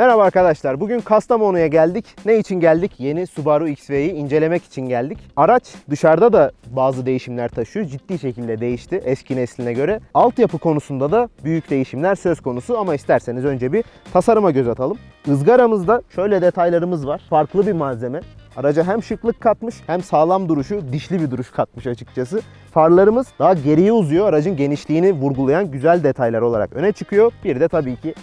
Merhaba arkadaşlar. Bugün Kastamonu'ya geldik. Ne için geldik? Yeni Subaru XV'yi incelemek için geldik. Araç dışarıda da bazı değişimler taşıyor. Ciddi şekilde değişti eski nesline göre. Altyapı konusunda da büyük değişimler söz konusu ama isterseniz önce bir tasarıma göz atalım. Izgaramızda şöyle detaylarımız var. Farklı bir malzeme. Araca hem şıklık katmış hem sağlam duruşu, dişli bir duruş katmış açıkçası. Farlarımız daha geriye uzuyor. Aracın genişliğini vurgulayan güzel detaylar olarak öne çıkıyor. Bir de tabii ki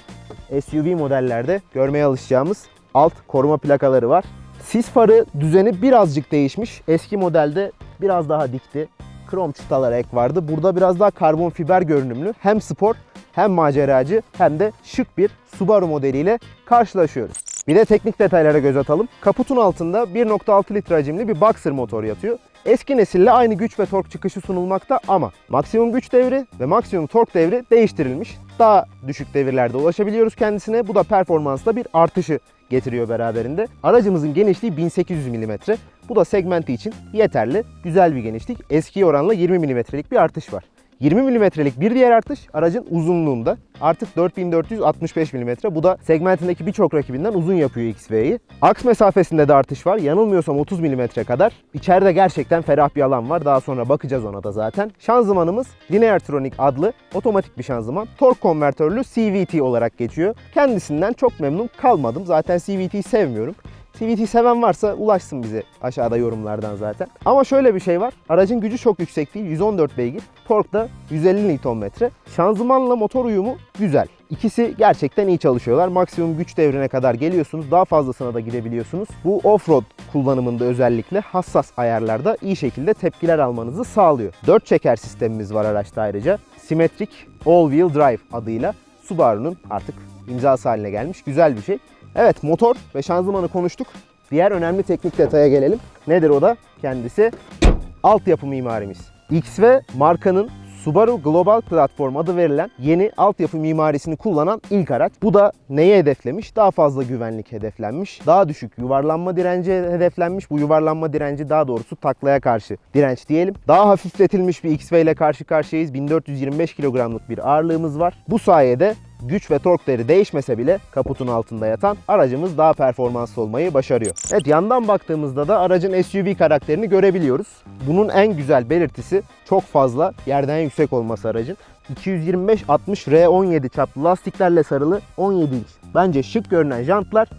SUV modellerde görmeye alışacağımız alt koruma plakaları var. Sis farı düzeni birazcık değişmiş. Eski modelde biraz daha dikti. Krom çıtalar ek vardı. Burada biraz daha karbon fiber görünümlü. Hem spor hem maceracı hem de şık bir Subaru modeliyle karşılaşıyoruz. Bir de teknik detaylara göz atalım. Kaputun altında 1.6 litre hacimli bir Boxer motor yatıyor. Eski nesille aynı güç ve tork çıkışı sunulmakta ama maksimum güç devri ve maksimum tork devri değiştirilmiş. Daha düşük devirlerde ulaşabiliyoruz kendisine. Bu da performansta bir artışı getiriyor beraberinde. Aracımızın genişliği 1800 mm. Bu da segmenti için yeterli, güzel bir genişlik. Eskiye oranla 20 mm'lik bir artış var. 20 mm'lik bir diğer artış aracın uzunluğunda. Artık 4465 mm. Bu da segmentindeki birçok rakibinden uzun yapıyor XV'yi. Aks mesafesinde de artış var. Yanılmıyorsam 30 mm kadar. İçeride gerçekten ferah bir alan var. Daha sonra bakacağız ona da zaten. Şanzımanımız Lineartronic adlı otomatik bir şanzıman. Tork konvertörlü CVT olarak geçiyor. Kendisinden çok memnun kalmadım. Zaten CVT'yi sevmiyorum. CVT seven varsa ulaşsın bize aşağıda yorumlardan zaten. Ama şöyle bir şey var. Aracın gücü çok yüksek değil. 114 beygir. Tork da 150 Nm. Şanzımanla motor uyumu güzel. İkisi gerçekten iyi çalışıyorlar. Maksimum güç devrine kadar geliyorsunuz. Daha fazlasına da gidebiliyorsunuz. Bu offroad kullanımında özellikle hassas ayarlarda iyi şekilde tepkiler almanızı sağlıyor. 4 çeker sistemimiz var araçta ayrıca. Symmetric All Wheel Drive adıyla Subaru'nun artık imzası haline gelmiş güzel bir şey. Evet motor ve şanzımanı konuştuk. Diğer önemli teknik detaya gelelim. Nedir o da? Kendisi altyapı mimarimiz. XV markanın Subaru Global Platform adı verilen yeni altyapı mimarisini kullanan ilk araç. Bu da neyi hedeflemiş? Daha fazla güvenlik hedeflenmiş. Daha düşük yuvarlanma direnci hedeflenmiş. Bu yuvarlanma direnci daha doğrusu taklaya karşı direnç diyelim. Daha hafifletilmiş bir XV ile karşı karşıyayız. 1425 kilogramlık bir ağırlığımız var. Bu sayede güç ve tork değeri değişmese bile kaputun altında yatan aracımız daha performanslı olmayı başarıyor. Evet yandan baktığımızda da aracın SUV karakterini görebiliyoruz. Bunun en güzel belirtisi çok fazla yerden yüksek olması aracın. 225-60 R17 çaplı lastiklerle sarılı 17 inç. Bence şık görünen jantlar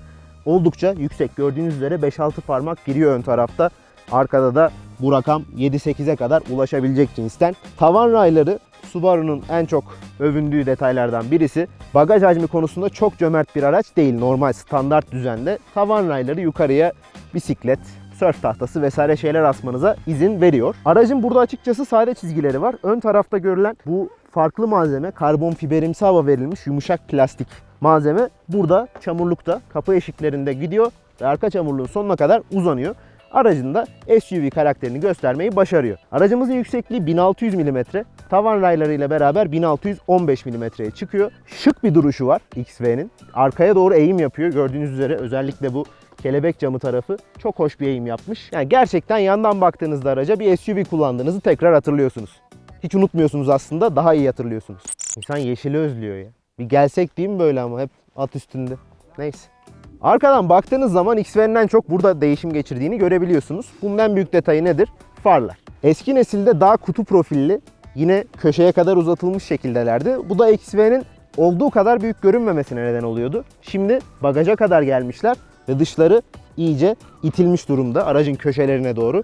oldukça yüksek. Gördüğünüz üzere 5-6 parmak giriyor ön tarafta. Arkada da bu rakam 7-8'e kadar ulaşabilecek cinsten. Tavan rayları Subaru'nun en çok övündüğü detaylardan birisi. Bagaj hacmi konusunda çok cömert bir araç değil. Normal standart düzende tavan rayları yukarıya bisiklet, sörf tahtası vesaire şeyler asmanıza izin veriyor. Aracın burada açıkçası sade çizgileri var. Ön tarafta görülen bu farklı malzeme karbon fiberimsi hava verilmiş yumuşak plastik malzeme burada çamurlukta kapı eşiklerinde gidiyor ve arka çamurluğun sonuna kadar uzanıyor aracın da SUV karakterini göstermeyi başarıyor. Aracımızın yüksekliği 1600 mm, tavan raylarıyla beraber 1615 mm'ye çıkıyor. Şık bir duruşu var XV'nin. Arkaya doğru eğim yapıyor. Gördüğünüz üzere özellikle bu kelebek camı tarafı çok hoş bir eğim yapmış. Yani gerçekten yandan baktığınızda araca bir SUV kullandığınızı tekrar hatırlıyorsunuz. Hiç unutmuyorsunuz aslında, daha iyi hatırlıyorsunuz. İnsan yeşili özlüyor ya. Bir gelsek değil böyle ama hep at üstünde. Neyse. Arkadan baktığınız zaman XV'nin en çok burada değişim geçirdiğini görebiliyorsunuz. Bunun en büyük detayı nedir? Farlar. Eski nesilde daha kutu profilli, yine köşeye kadar uzatılmış şekildelerdi. Bu da XV'nin olduğu kadar büyük görünmemesine neden oluyordu. Şimdi bagaja kadar gelmişler ve dışları iyice itilmiş durumda aracın köşelerine doğru.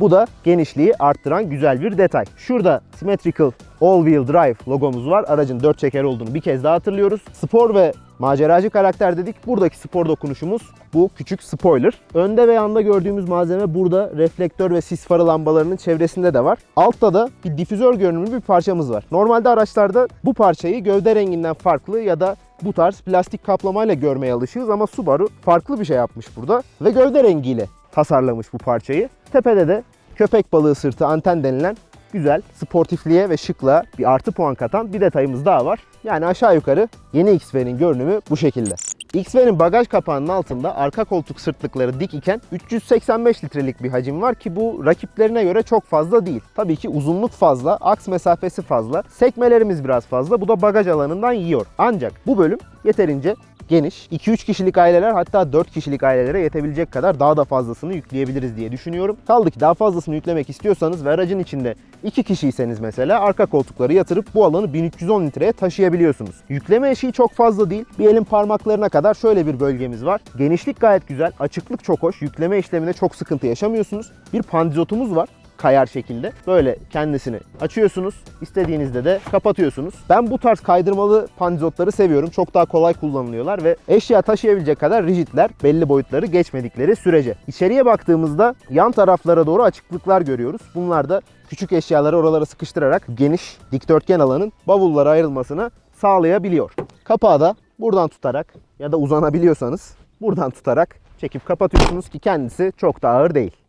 Bu da genişliği arttıran güzel bir detay. Şurada Symmetrical All Wheel Drive logomuz var. Aracın 4 çeker olduğunu bir kez daha hatırlıyoruz. Spor ve maceracı karakter dedik. Buradaki spor dokunuşumuz bu küçük spoiler. Önde ve yanda gördüğümüz malzeme burada reflektör ve sis farı lambalarının çevresinde de var. Altta da bir difüzör görünümlü bir parçamız var. Normalde araçlarda bu parçayı gövde renginden farklı ya da bu tarz plastik kaplamayla görmeye alışığız ama Subaru farklı bir şey yapmış burada ve gövde rengiyle tasarlamış bu parçayı. Tepede de köpek balığı sırtı anten denilen güzel sportifliğe ve şıklığa bir artı puan katan bir detayımız daha var. Yani aşağı yukarı yeni XV'nin görünümü bu şekilde. XV'nin bagaj kapağının altında arka koltuk sırtlıkları dik iken 385 litrelik bir hacim var ki bu rakiplerine göre çok fazla değil. Tabii ki uzunluk fazla, aks mesafesi fazla, sekmelerimiz biraz fazla. Bu da bagaj alanından yiyor. Ancak bu bölüm yeterince geniş. 2-3 kişilik aileler hatta 4 kişilik ailelere yetebilecek kadar daha da fazlasını yükleyebiliriz diye düşünüyorum. Kaldı ki daha fazlasını yüklemek istiyorsanız ve aracın içinde 2 kişiyseniz mesela arka koltukları yatırıp bu alanı 1310 litreye taşıyabiliyorsunuz. Yükleme eşiği çok fazla değil. Bir elin parmaklarına kadar şöyle bir bölgemiz var. Genişlik gayet güzel. Açıklık çok hoş. Yükleme işleminde çok sıkıntı yaşamıyorsunuz. Bir pandizotumuz var kayar şekilde. Böyle kendisini açıyorsunuz. İstediğinizde de kapatıyorsunuz. Ben bu tarz kaydırmalı pandizotları seviyorum. Çok daha kolay kullanılıyorlar ve eşya taşıyabilecek kadar rigidler belli boyutları geçmedikleri sürece. İçeriye baktığımızda yan taraflara doğru açıklıklar görüyoruz. Bunlar da küçük eşyaları oralara sıkıştırarak geniş dikdörtgen alanın bavullara ayrılmasını sağlayabiliyor. Kapağı da buradan tutarak ya da uzanabiliyorsanız buradan tutarak çekip kapatıyorsunuz ki kendisi çok da ağır değil.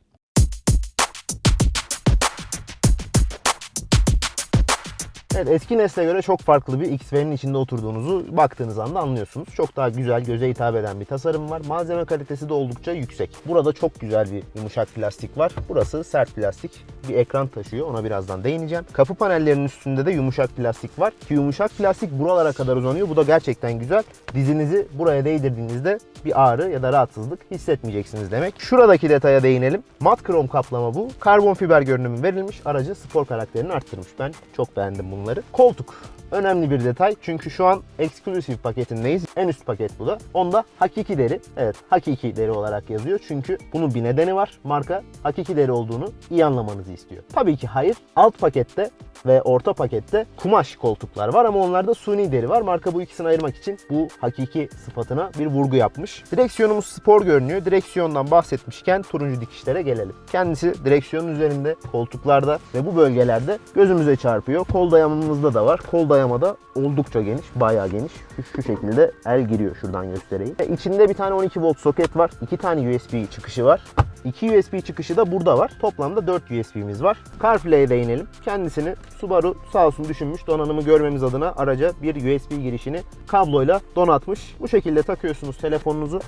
Evet eski nesle göre çok farklı bir XV'nin içinde oturduğunuzu baktığınız anda anlıyorsunuz. Çok daha güzel, göze hitap eden bir tasarım var. Malzeme kalitesi de oldukça yüksek. Burada çok güzel bir yumuşak plastik var. Burası sert plastik. Bir ekran taşıyor. Ona birazdan değineceğim. Kapı panellerinin üstünde de yumuşak plastik var. Ki yumuşak plastik buralara kadar uzanıyor. Bu da gerçekten güzel. Dizinizi buraya değdirdiğinizde bir ağrı ya da rahatsızlık hissetmeyeceksiniz demek. Şuradaki detaya değinelim. Mat krom kaplama bu. Karbon fiber görünümü verilmiş. Aracı spor karakterini arttırmış. Ben çok beğendim bunları. Koltuk. Önemli bir detay çünkü şu an Exclusive paketindeyiz. En üst paket bu da. Onda hakiki deri. Evet hakiki deri olarak yazıyor. Çünkü bunun bir nedeni var. Marka hakiki deri olduğunu iyi anlamanızı istiyor. Tabii ki hayır. Alt pakette ve orta pakette kumaş koltuklar var ama onlarda suni deri var. Marka bu ikisini ayırmak için bu hakiki sıfatına bir vurgu yapmış. Direksiyonumuz spor görünüyor. Direksiyondan bahsetmişken turuncu dikişlere gelelim. Kendisi direksiyonun üzerinde, koltuklarda ve bu bölgelerde gözümüze çarpıyor. Kol dayamamızda da var. Kol dayamada oldukça geniş, bayağı geniş. Şu, şu şekilde el giriyor şuradan göstereyim. Ve içinde bir tane 12 volt soket var. iki tane USB çıkışı var. 2 USB çıkışı da burada var. Toplamda 4 USB'miz var. CarPlay'e değinelim. Kendisini Subaru sağ olsun düşünmüş donanımı görmemiz adına araca bir USB girişini kabloyla donatmış. Bu şekilde takıyorsunuz telefonunuzu.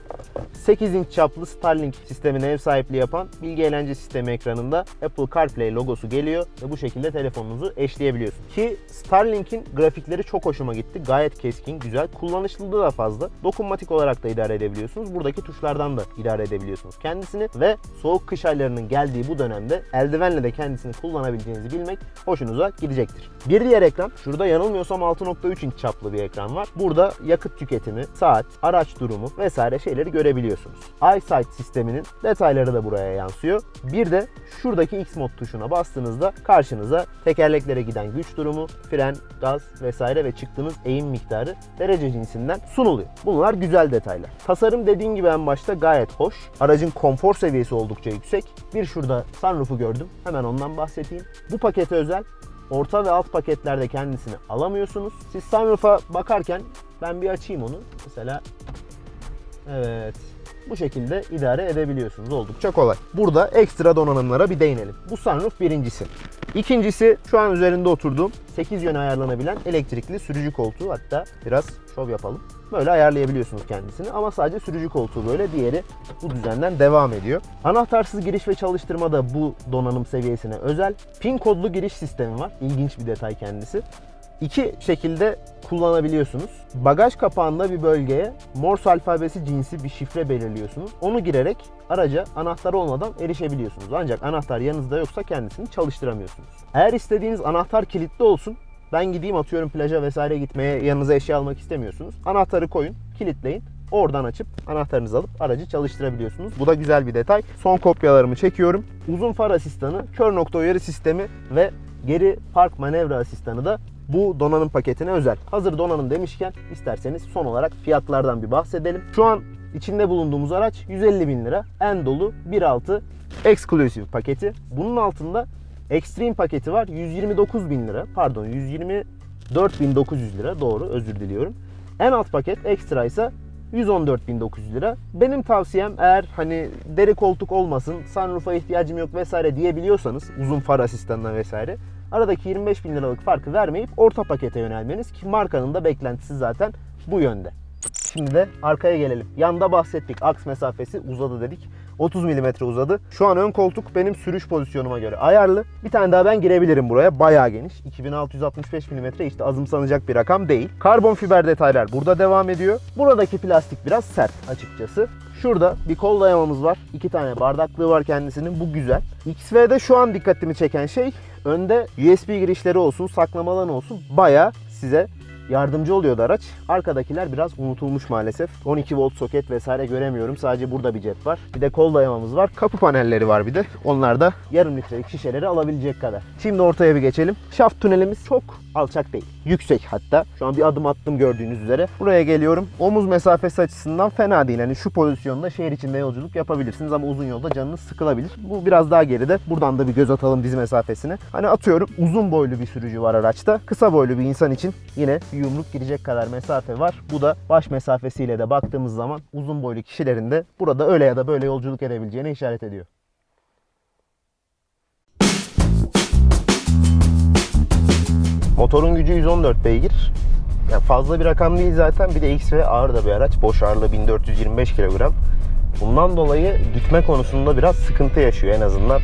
8 inç çaplı Starlink sistemine ev sahipliği yapan bilgi eğlence sistemi ekranında Apple CarPlay logosu geliyor ve bu şekilde telefonunuzu eşleyebiliyorsunuz. Ki Starlink'in grafikleri çok hoşuma gitti. Gayet keskin, güzel. Kullanışlılığı da fazla. Dokunmatik olarak da idare edebiliyorsunuz. Buradaki tuşlardan da idare edebiliyorsunuz kendisini ve soğuk kış aylarının geldiği bu dönemde eldivenle de kendisini kullanabileceğinizi bilmek hoşunuza gidecektir. Bir diğer ekran, şurada yanılmıyorsam 6.3 inç çaplı bir ekran var. Burada yakıt tüketimi, saat, araç durumu vesaire şeyleri görebiliyorsunuz. EyeSight sisteminin detayları da buraya yansıyor. Bir de şuradaki X mod tuşuna bastığınızda karşınıza tekerleklere giden güç durumu, fren, gaz vesaire ve çıktığınız eğim miktarı derece cinsinden sunuluyor. Bunlar güzel detaylar. Tasarım dediğim gibi en başta gayet hoş. Aracın konfor seviyesi oldukça yüksek. Bir şurada sunroof'u gördüm. Hemen ondan bahsedeyim. Bu pakete özel orta ve alt paketlerde kendisini alamıyorsunuz. Siz sunroof'a bakarken ben bir açayım onu. Mesela evet bu şekilde idare edebiliyorsunuz. Oldukça kolay. Burada ekstra donanımlara bir değinelim. Bu sunroof birincisi. İkincisi şu an üzerinde oturduğum 8 yöne ayarlanabilen elektrikli sürücü koltuğu. Hatta biraz şov yapalım. Böyle ayarlayabiliyorsunuz kendisini ama sadece sürücü koltuğu böyle diğeri bu düzenden devam ediyor. Anahtarsız giriş ve çalıştırma da bu donanım seviyesine özel. Pin kodlu giriş sistemi var. İlginç bir detay kendisi. İki şekilde kullanabiliyorsunuz. Bagaj kapağında bir bölgeye Morse alfabesi cinsi bir şifre belirliyorsunuz. Onu girerek araca anahtar olmadan erişebiliyorsunuz. Ancak anahtar yanınızda yoksa kendisini çalıştıramıyorsunuz. Eğer istediğiniz anahtar kilitli olsun, ben gideyim atıyorum plaja vesaire gitmeye yanınıza eşya almak istemiyorsunuz. Anahtarı koyun, kilitleyin. Oradan açıp anahtarınızı alıp aracı çalıştırabiliyorsunuz. Bu da güzel bir detay. Son kopyalarımı çekiyorum. Uzun far asistanı, kör nokta uyarı sistemi ve geri park manevra asistanı da bu donanım paketine özel. Hazır donanım demişken isterseniz son olarak fiyatlardan bir bahsedelim. Şu an içinde bulunduğumuz araç 150 bin lira. En dolu 1.6 Exclusive paketi. Bunun altında Extreme paketi var 129 bin lira. Pardon 124.900 lira. Doğru özür diliyorum. En alt paket ekstra ise 114.900 lira. Benim tavsiyem eğer hani deri koltuk olmasın, sunroof'a ihtiyacım yok vesaire diyebiliyorsanız uzun far asistanına vesaire aradaki 25 bin liralık farkı vermeyip orta pakete yönelmeniz ki markanın da beklentisi zaten bu yönde. Şimdi de arkaya gelelim. Yanda bahsettik. Aks mesafesi uzadı dedik. 30 mm uzadı. Şu an ön koltuk benim sürüş pozisyonuma göre ayarlı. Bir tane daha ben girebilirim buraya. Bayağı geniş. 2665 mm işte azımsanacak bir rakam değil. Karbon fiber detaylar burada devam ediyor. Buradaki plastik biraz sert açıkçası. Şurada bir kol dayamamız var. İki tane bardaklığı var kendisinin. Bu güzel. XV'de şu an dikkatimi çeken şey önde USB girişleri olsun, saklama alanı olsun. Bayağı size yardımcı oluyordu araç. Arkadakiler biraz unutulmuş maalesef. 12 volt soket vesaire göremiyorum. Sadece burada bir cep var. Bir de kol dayamamız var. Kapı panelleri var bir de. Onlar da yarım litrelik şişeleri alabilecek kadar. Şimdi ortaya bir geçelim. Şaft tünelimiz çok alçak değil. Yüksek hatta. Şu an bir adım attım gördüğünüz üzere. Buraya geliyorum. Omuz mesafesi açısından fena değil. Yani şu pozisyonda şehir içinde yolculuk yapabilirsiniz ama uzun yolda canınız sıkılabilir. Bu biraz daha geride. Buradan da bir göz atalım diz mesafesine. Hani atıyorum uzun boylu bir sürücü var araçta. Kısa boylu bir insan için yine yumruk girecek kadar mesafe var. Bu da baş mesafesiyle de baktığımız zaman uzun boylu kişilerin de burada öyle ya da böyle yolculuk edebileceğine işaret ediyor. Motorun gücü 114 beygir. Yani fazla bir rakam değil zaten. Bir de X ve ağır da bir araç. Boş ağırlığı 1425 kilogram. Bundan dolayı gitme konusunda biraz sıkıntı yaşıyor en azından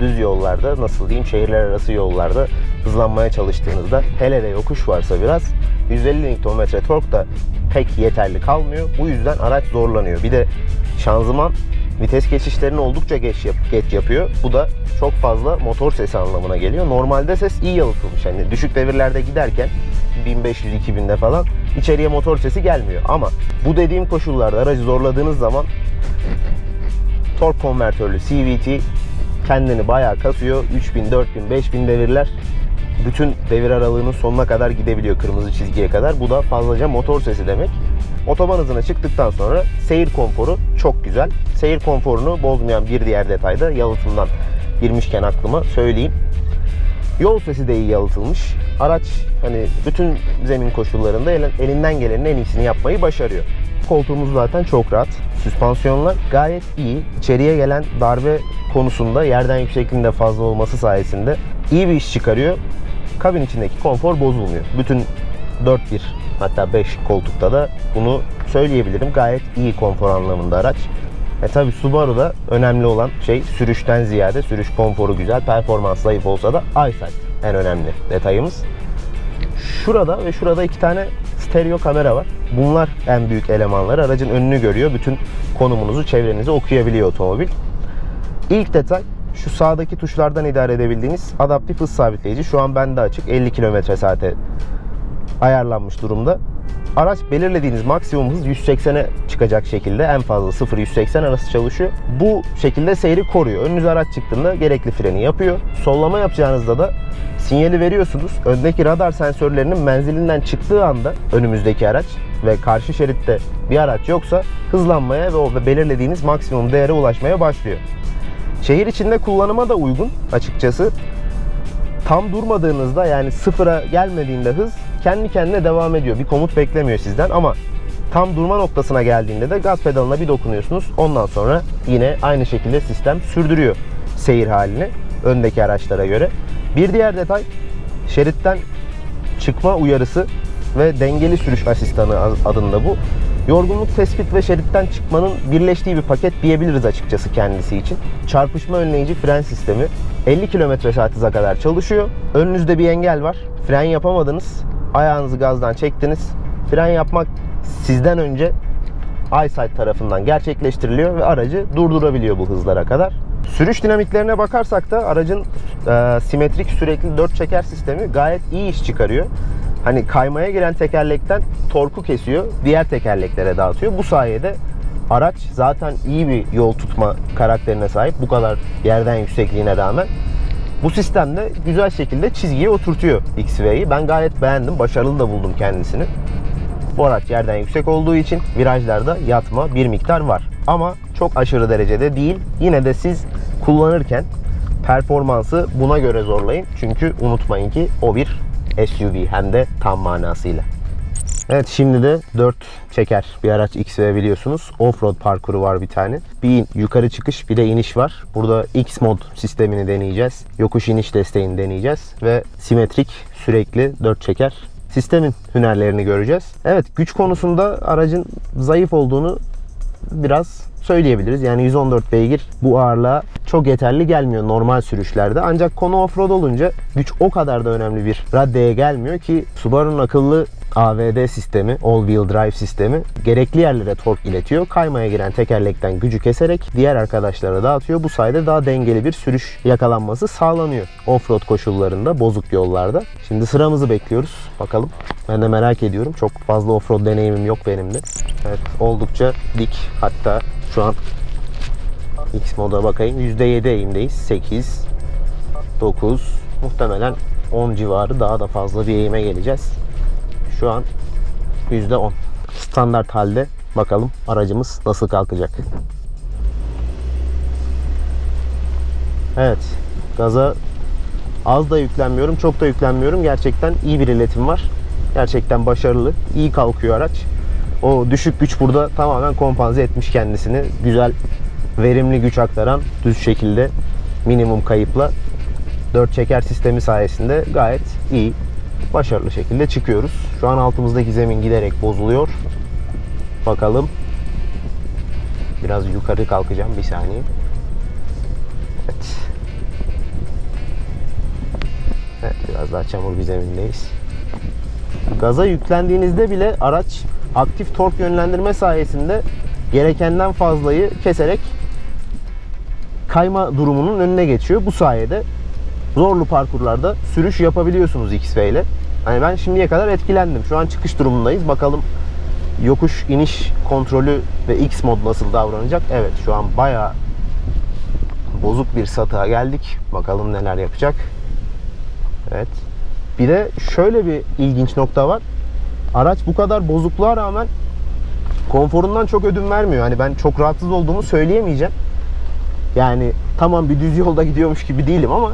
düz yollarda nasıl diyeyim şehirler arası yollarda hızlanmaya çalıştığınızda hele de yokuş varsa biraz 150 Nm tork da pek yeterli kalmıyor. Bu yüzden araç zorlanıyor. Bir de şanzıman vites geçişlerini oldukça geç, yap, geç yapıyor. Bu da çok fazla motor sesi anlamına geliyor. Normalde ses iyi yalıtılmış. Hani düşük devirlerde giderken 1500-2000'de falan içeriye motor sesi gelmiyor. Ama bu dediğim koşullarda aracı zorladığınız zaman tork konvertörlü CVT kendini bayağı kasıyor. 3000, 4000, 5000 devirler bütün devir aralığının sonuna kadar gidebiliyor kırmızı çizgiye kadar. Bu da fazlaca motor sesi demek. Otoban hızına çıktıktan sonra seyir konforu çok güzel. Seyir konforunu bozmayan bir diğer detay da yalıtımdan girmişken aklıma söyleyeyim. Yol sesi de iyi yalıtılmış. Araç hani bütün zemin koşullarında elinden gelenin en iyisini yapmayı başarıyor. Koltuğumuz zaten çok rahat. Süspansiyonlar gayet iyi. İçeriye gelen darbe konusunda yerden yüksekliğinde fazla olması sayesinde iyi bir iş çıkarıyor. Kabin içindeki konfor bozulmuyor. Bütün 4-1 hatta 5 koltukta da bunu söyleyebilirim. Gayet iyi konfor anlamında araç. E tabi Subaru'da önemli olan şey sürüşten ziyade sürüş konforu güzel, performans zayıf olsa da eyesight en önemli detayımız. Şurada ve şurada iki tane stereo kamera var. Bunlar en büyük elemanları. Aracın önünü görüyor. Bütün konumunuzu, çevrenizi okuyabiliyor otomobil. İlk detay şu sağdaki tuşlardan idare edebildiğiniz adaptif hız sabitleyici. Şu an bende açık. 50 km saate ayarlanmış durumda. Araç belirlediğiniz maksimum hız 180'e çıkacak şekilde en fazla 0-180 arası çalışıyor. Bu şekilde seyri koruyor. Önünüze araç çıktığında gerekli freni yapıyor. Sollama yapacağınızda da sinyali veriyorsunuz. Öndeki radar sensörlerinin menzilinden çıktığı anda önümüzdeki araç ve karşı şeritte bir araç yoksa hızlanmaya ve o belirlediğiniz maksimum değere ulaşmaya başlıyor. Şehir içinde kullanıma da uygun açıkçası. Tam durmadığınızda yani sıfıra gelmediğinde hız kendi kendine devam ediyor. Bir komut beklemiyor sizden ama tam durma noktasına geldiğinde de gaz pedalına bir dokunuyorsunuz. Ondan sonra yine aynı şekilde sistem sürdürüyor seyir halini öndeki araçlara göre. Bir diğer detay şeritten çıkma uyarısı ve dengeli sürüş asistanı adında bu. Yorgunluk tespit ve şeritten çıkmanın birleştiği bir paket diyebiliriz açıkçası kendisi için. Çarpışma önleyici fren sistemi 50 km saat hıza kadar çalışıyor. Önünüzde bir engel var. Fren yapamadınız. Ayağınızı gazdan çektiniz. Fren yapmak sizden önce EyeSight tarafından gerçekleştiriliyor ve aracı durdurabiliyor bu hızlara kadar. Sürüş dinamiklerine bakarsak da aracın e, simetrik sürekli 4 çeker sistemi gayet iyi iş çıkarıyor. Hani kaymaya giren tekerlekten torku kesiyor, diğer tekerleklere dağıtıyor. Bu sayede araç zaten iyi bir yol tutma karakterine sahip bu kadar yerden yüksekliğine rağmen. Bu sistemde güzel şekilde çizgiye oturtuyor XV'yi. Ben gayet beğendim, başarılı da buldum kendisini. Bu araç yerden yüksek olduğu için virajlarda yatma bir miktar var. Ama çok aşırı derecede değil. Yine de siz kullanırken performansı buna göre zorlayın. Çünkü unutmayın ki o bir SUV hem de tam manasıyla. Evet şimdi de 4 çeker bir araç XV biliyorsunuz. Offroad parkuru var bir tane. Bir yukarı çıkış bir de iniş var. Burada X mod sistemini deneyeceğiz. Yokuş iniş desteğini deneyeceğiz. Ve simetrik sürekli 4 çeker sistemin hünerlerini göreceğiz. Evet güç konusunda aracın zayıf olduğunu biraz söyleyebiliriz. Yani 114 beygir bu ağırlığa çok yeterli gelmiyor normal sürüşlerde. Ancak konu offroad olunca güç o kadar da önemli bir raddeye gelmiyor ki Subaru'nun akıllı AVD sistemi, All Wheel Drive sistemi gerekli yerlere tork iletiyor. Kaymaya giren tekerlekten gücü keserek diğer arkadaşlara dağıtıyor. Bu sayede daha dengeli bir sürüş yakalanması sağlanıyor. Offroad koşullarında, bozuk yollarda. Şimdi sıramızı bekliyoruz. Bakalım. Ben de merak ediyorum. Çok fazla offroad deneyimim yok benim de. Evet, oldukça dik. Hatta şu an X moda bakayım. %7 eğimdeyiz. 8, 9, muhtemelen 10 civarı daha da fazla bir eğime geleceğiz. Şu an %10. Standart halde bakalım aracımız nasıl kalkacak. Evet. Gaza az da yüklenmiyorum, çok da yüklenmiyorum. Gerçekten iyi bir iletim var. Gerçekten başarılı. iyi kalkıyor araç. O düşük güç burada tamamen kompanze etmiş kendisini. Güzel, verimli güç aktaran düz şekilde minimum kayıpla 4 çeker sistemi sayesinde gayet iyi, başarılı şekilde çıkıyoruz. Şu an altımızdaki zemin giderek bozuluyor. Bakalım. Biraz yukarı kalkacağım bir saniye. Evet. Evet biraz daha çamur bir zemindeyiz. Gaza yüklendiğinizde bile araç aktif tork yönlendirme sayesinde gerekenden fazlayı keserek kayma durumunun önüne geçiyor. Bu sayede zorlu parkurlarda sürüş yapabiliyorsunuz XV ile. Hani ben şimdiye kadar etkilendim. Şu an çıkış durumundayız. Bakalım yokuş iniş kontrolü ve X mod nasıl davranacak? Evet şu an bayağı bozuk bir satığa geldik. Bakalım neler yapacak. Evet. Bir de şöyle bir ilginç nokta var. Araç bu kadar bozukluğa rağmen konforundan çok ödün vermiyor. Hani ben çok rahatsız olduğumu söyleyemeyeceğim. Yani tamam bir düz yolda gidiyormuş gibi değilim ama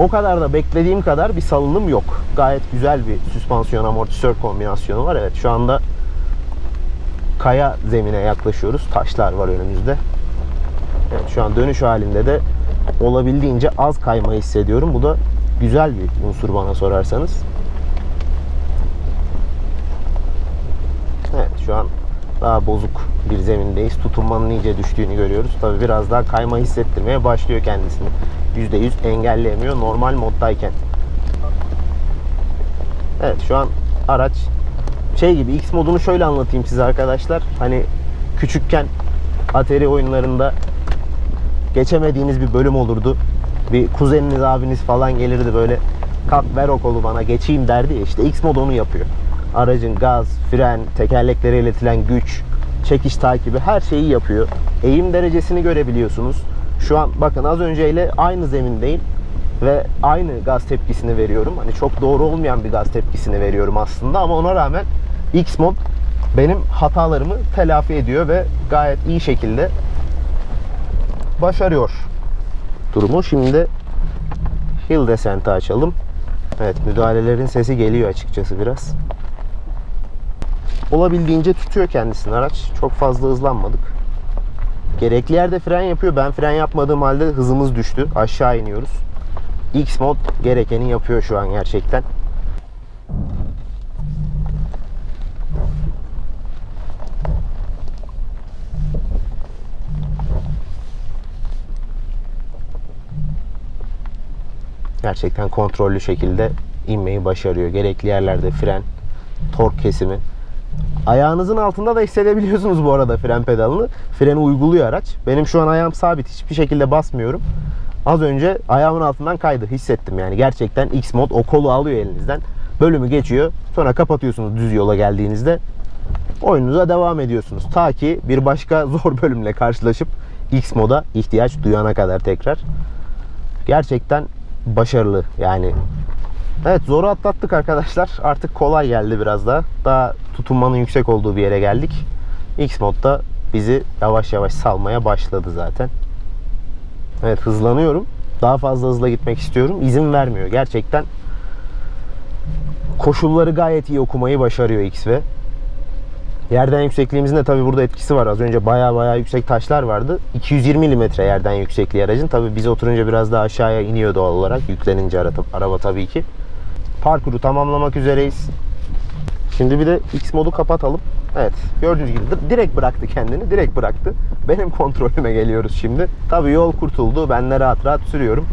o kadar da beklediğim kadar bir salınım yok. Gayet güzel bir süspansiyon amortisör kombinasyonu var. Evet şu anda kaya zemine yaklaşıyoruz. Taşlar var önümüzde. Evet şu an dönüş halinde de olabildiğince az kayma hissediyorum. Bu da güzel bir unsur bana sorarsanız. Evet şu an daha bozuk bir zemindeyiz. Tutunmanın iyice düştüğünü görüyoruz. Tabi biraz daha kayma hissettirmeye başlıyor kendisini. %100 engelleyemiyor normal moddayken. Evet şu an araç şey gibi X modunu şöyle anlatayım size arkadaşlar. Hani küçükken Atari oyunlarında geçemediğiniz bir bölüm olurdu. Bir kuzeniniz abiniz falan gelirdi böyle kalk ver o bana geçeyim derdi ya işte X mod onu yapıyor. Aracın gaz, fren, tekerleklere iletilen güç, çekiş takibi her şeyi yapıyor. Eğim derecesini görebiliyorsunuz. Şu an bakın az önceyle aynı zemindeyim ve aynı gaz tepkisini veriyorum. Hani çok doğru olmayan bir gaz tepkisini veriyorum aslında ama ona rağmen X mod benim hatalarımı telafi ediyor ve gayet iyi şekilde başarıyor durumu. Şimdi Hill Descent'i açalım. Evet müdahalelerin sesi geliyor açıkçası biraz. Olabildiğince tutuyor kendisini araç. Çok fazla hızlanmadık. Gerekli yerde fren yapıyor. Ben fren yapmadığım halde hızımız düştü. Aşağı iniyoruz. X mod gerekeni yapıyor şu an gerçekten. Gerçekten kontrollü şekilde inmeyi başarıyor. Gerekli yerlerde fren, tork kesimi. Ayağınızın altında da hissedebiliyorsunuz bu arada fren pedalını. Freni uyguluyor araç. Benim şu an ayağım sabit. Hiçbir şekilde basmıyorum. Az önce ayağımın altından kaydı. Hissettim yani. Gerçekten X mod o kolu alıyor elinizden. Bölümü geçiyor. Sonra kapatıyorsunuz düz yola geldiğinizde. Oyununuza devam ediyorsunuz. Ta ki bir başka zor bölümle karşılaşıp X moda ihtiyaç duyana kadar tekrar. Gerçekten başarılı yani. Evet zoru atlattık arkadaşlar. Artık kolay geldi biraz daha. Daha tutunmanın yüksek olduğu bir yere geldik. X modda bizi yavaş yavaş salmaya başladı zaten. Evet hızlanıyorum. Daha fazla hızla gitmek istiyorum. İzin vermiyor. Gerçekten koşulları gayet iyi okumayı başarıyor X ve Yerden yüksekliğimizin de tabii burada etkisi var. Az önce baya baya yüksek taşlar vardı. 220 mm yerden yüksekliği aracın. Tabii biz oturunca biraz daha aşağıya iniyor doğal olarak. Yüklenince araba tabii ki. Parkuru tamamlamak üzereyiz. Şimdi bir de X modu kapatalım. Evet gördüğünüz gibi di- direkt bıraktı kendini direkt bıraktı. Benim kontrolüme geliyoruz şimdi. Tabii yol kurtuldu ben de rahat rahat sürüyorum.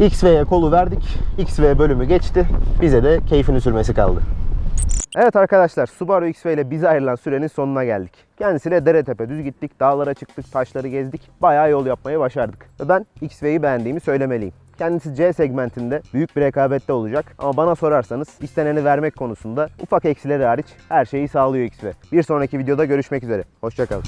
XV'ye kolu verdik. XV bölümü geçti. Bize de keyfini sürmesi kaldı. Evet arkadaşlar Subaru XV ile bize ayrılan sürenin sonuna geldik. Kendisiyle dere tepe düz gittik, dağlara çıktık, taşları gezdik. Bayağı yol yapmayı başardık. Ben XV'yi beğendiğimi söylemeliyim. Kendisi C segmentinde büyük bir rekabette olacak ama bana sorarsanız isteneni vermek konusunda ufak eksileri hariç her şeyi sağlıyor XV. Bir sonraki videoda görüşmek üzere. Hoşçakalın.